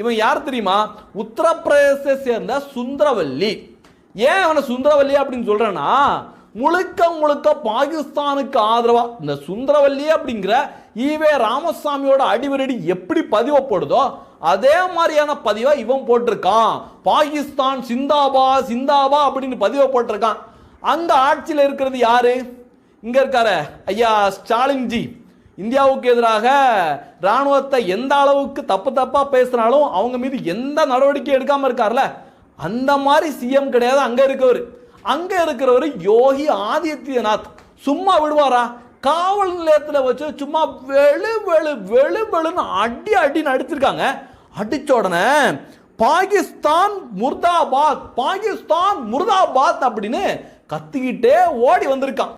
இவன் யார் தெரியுமா? உத்தரப்பிரதேசத்தை சேர்ந்த சுந்தரவல்லி. ஏன் அவனை சுந்தரவல்லி அப்படின்னு சொல்றேன்னா முழுக்க முழுக்க பாகிஸ்தானுக்கு ஆதரவா? இந்த சுந்தரவல்லி அப்படிங்கிற ஈவே ராமசாமியோட அடிவரடி எப்படி பதிவப்படுதோ அதே மாதிரியான பதிவை இவன் போட்டிருக்கான். பாகிஸ்தான் சிந்தாபா சிந்தாபா அப்படின்னு பதிவை போட்டிருக்கான் அந்த ஆட்சியில் இருக்கிறது யாரு? இங்க இருக்காரு ஐயா ஸ்டாலின் ஜி இந்தியாவுக்கு எதிராக ராணுவத்தை எந்த அளவுக்கு தப்பு தப்பாக பேசினாலும் அவங்க மீது எந்த நடவடிக்கையும் எடுக்காமல் இருக்கார்ல? அந்த மாதிரி சிஎம் கிடையாது. அங்கே இருக்கவர். அங்கே இருக்கிறவர் யோகி ஆதித்யநாத். சும்மா விடுவாரா? காவல் நிலையத்தில் வச்சு சும்மா வெளு வெளு வெளு வெளுன்னு அடி அடி அடிச்சிருக்காங்க அடித்த உடனே பாகிஸ்தான் முர்தாபாத் பாகிஸ்தான் முர்தாபாத் அப்படின்னு கத்திக்கிட்டே ஓடி வந்திருக்கான்.